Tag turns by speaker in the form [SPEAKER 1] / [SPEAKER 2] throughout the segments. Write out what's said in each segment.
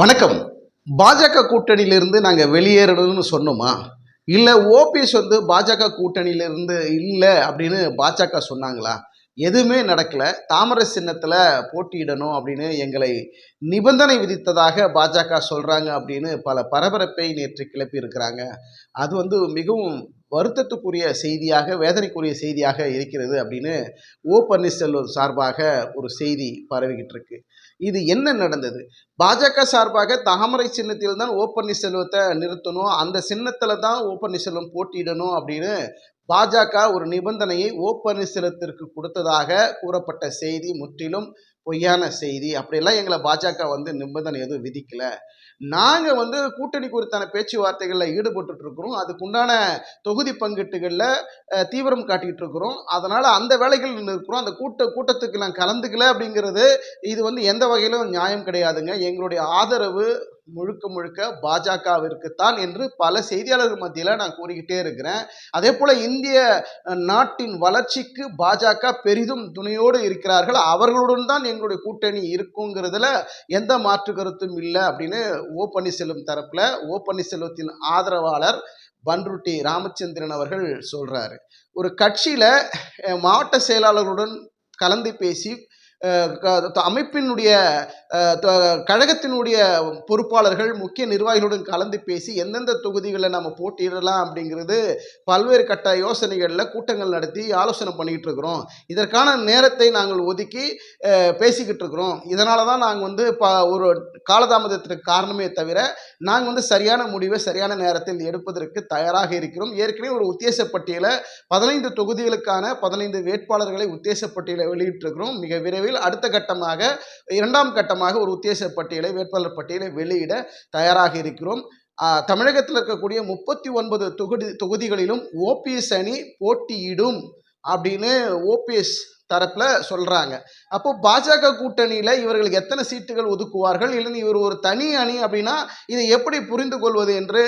[SPEAKER 1] வணக்கம். பாஜக கூட்டணியிலிருந்து நாங்கள் வெளியேறணும்னு சொன்னோமா? இல்லை ஓபிஎஸ் வந்து பாஜக கூட்டணியிலிருந்து இல்லை அப்படின்னு பாஜக சொன்னாங்களா? எதுவுமே நடக்கல. தாமரை சின்னத்தில் போட்டியிடணும் அப்படின்னு எங்களை நிபந்தனை விதித்ததாக பாஜக சொல்கிறாங்க அப்படின்னு பல பரபரப்பை நேற்று கிளப்பி இருக்கிறாங்க. அது வந்து மிகவும் வருத்தத்துக்குரிய செய்தியாக வேதனைக்குரிய செய்தியாக இருக்கிறது அப்படின்னு ஓ பன்னீர்செல்வம் சார்பாக ஒரு செய்தி பரவிக்கிட்டு இருக்கு. இது என்ன நடந்தது? பாஜக சார்பாக தாமரை சின்னத்தில் தான் ஓ பன்னீர்செல்வத்தை நிறுத்தணும். அந்த சின்னத்தில் தான் ஓ பன்னீர்செல்வம் போட்டியிடணும் அப்படின்னு பாஜக ஒரு நிபந்தனையை ஓ பன்னீர்செல்வத்திற்கு கொடுத்ததாக கூறப்பட்ட செய்தி முற்றிலும் பொய்யான செய்தி. அப்படியெல்லாம் எங்களை பாஜக வந்து நிபந்தனை எதுவும் விதிக்கல. நாங்கள் வந்து கூட்டணி குறித்தான பேச்சுவார்த்தைகளில் ஈடுபட்டு இருக்கிறோம். அதுக்குண்டான தொகுதி பங்கீட்டுகளில் தீவிரம் காட்டிக்கிட்டு இருக்கிறோம். அதனால் அந்த வேலைகள் இருக்கிறோம் அந்த கூட்ட கூட்டத்துக்கு நான் கலந்துக்கல அப்படிங்கிறது இது வந்து எந்த வகையிலும் நியாயம் கிடையாதுங்க. எங்களுடைய ஆதரவு முழுக்க முழுக்க பாஜகவிற்கு தான் என்று பல செய்தியாளர்கள் மத்தியில் நான் கூறிக்கிட்டே இருக்கிறேன். அதே போல் இந்திய நாட்டின் வளர்ச்சிக்கு பாஜக பெரிதும் துணையோடு இருக்கிறார்கள். அவர்களுடன் தான் எங்களுடைய கூட்டணி இருக்குங்கிறதுல எந்த மாற்று கருத்தும் இல்லை அப்படின்னு ஓ பன்னீர்செல்வம் தரப்புல ஓ பன்னீர்செல்வத்தின் ஆதரவாளர் பன்ருட்டி ராமச்சந்திரன் அவர்கள் சொல்றாரு. ஒரு கட்சியில மாவட்ட செயலாளர்களுடன் கலந்து பேசி அமைப்பினுடைய த- கழகத்தினுடைய பொறுப்பாளர்கள் முக்கிய நிர்வாகிகளுடன் கலந்து பேசி எந்தெந்த தொகுதிகளில் நம்ம போட்டியிடலாம் அப்படிங்கிறது பல்வேறு கட்ட யோசனைகளில் கூட்டங்கள் நடத்தி ஆலோசனை பண்ணிக்கிட்டு இருக்கிறோம். இதற்கான நேரத்தை நாங்கள் ஒதுக்கி பேசிக்கிட்டு இருக்கிறோம். இதனால தான் நாங்கள் வந்து ப ஒரு காலதாமதத்திற்கு காரணமே தவிர நாங்கள் வந்து சரியான முடிவை சரியான நேரத்தில் எடுப்பதற்கு தயாராக இருக்கிறோம். ஏற்கனவே ஒரு உத்தேச பட்டியலை பதினைந்து தொகுதிகளுக்கான பதினைந்து வேட்பாளர்களை உத்தேச பட்டியலை வெளியிட்டிருக்கிறோம். மிக விரைவில் அடுத்த கட்டமாக இரண்டாம் கட்டமாக ஒரு உத்தேச பட்டியலை வேட்பாளர் பட்டியலை வெளியிட தயாராக இருக்கிறோம். தமிழகத்தில் இருக்கக்கூடிய முப்பத்தி ஒன்பது தொகுதி தொகுதிகளிலும் ஓபிஎஸ் அணி போட்டியிடும் அப்படின்னு ஓபிஎஸ் தரப்பில் சொல்கிறாங்க அப்போ பாஜக கூட்டணியில் இவர்களுக்கு எத்தனை சீட்டுகள் ஒதுக்குவார்கள்? இல்லை இவர் ஒரு தனி அணி அப்படின்னா இதை எப்படி புரிந்து கொள்வது என்று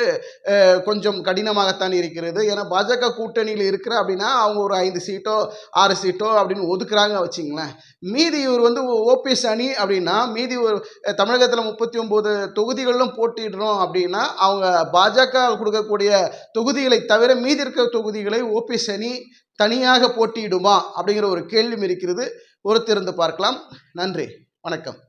[SPEAKER 1] கொஞ்சம் கடினமாகத்தான் இருக்கிறது. ஏன்னா பாஜக கூட்டணியில் இருக்கிற அப்படின்னா அவங்க ஒரு ஐந்து சீட்டோ ஆறு சீட்டோ அப்படின்னு ஒதுக்குறாங்க வச்சிங்களேன். மீதி இவர் வந்து ஓபிஎஸ் அணி அப்படின்னா மீதி ஒரு தமிழகத்தில் முப்பத்தி ஒம்பது தொகுதிகளிலும் போட்டிடுறோம் அப்படின்னா அவங்க பாஜக கொடுக்கக்கூடிய தொகுதிகளை தவிர மீதி இருக்கிற தொகுதிகளை ஓபிஎஸ் அணி தனியாக போட்டியிடுமா அப்படிங்கிற ஒரு கேள்வியும் இருக்கிறது. பொறுத்திருந்து பார்க்கலாம். நன்றி. வணக்கம்.